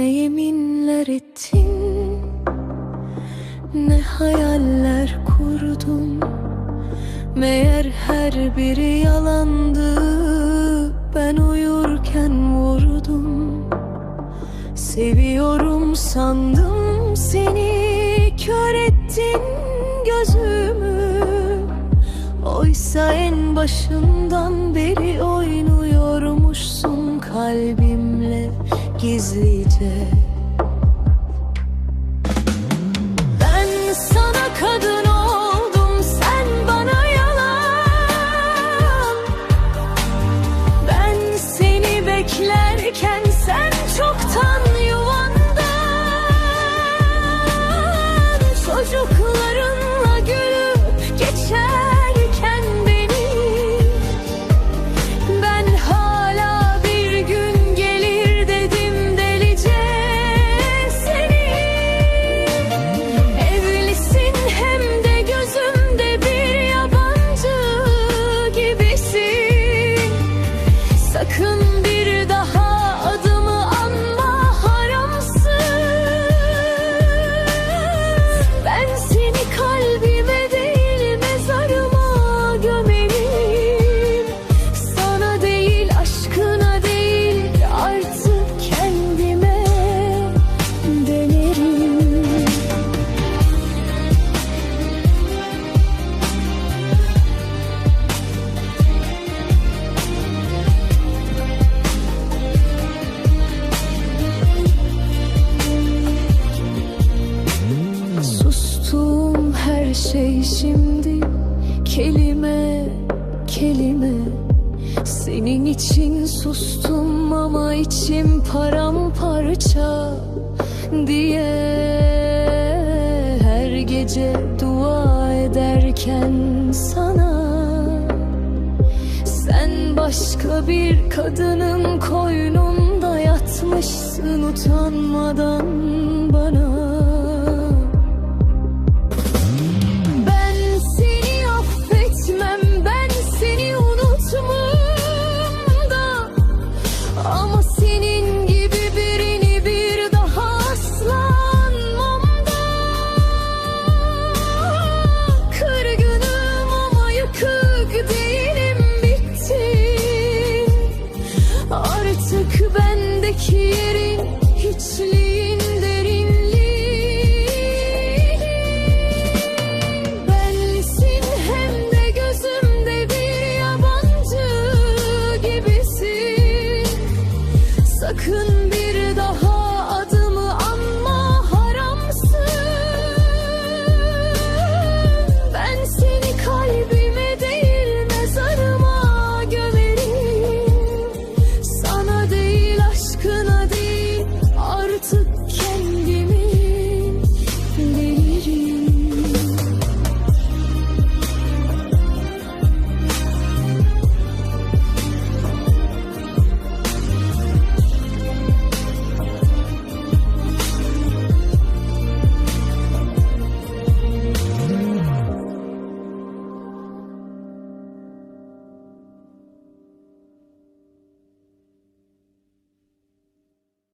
Ne yeminler ettin Ne hayaller kurdum Meğer her biri yalandı Ben uyurken vurdum. Seviyorum sandım seni Kör ettin gözümü Oysa en başından beri oynuyormuşsun kalbimle gizlice şey şimdi? Kelime kelime. Senin için sustum ama içim paramparça diye. Her gece dua ederken sana sen başka bir kadının koynunda yatmışsın utanmadan bana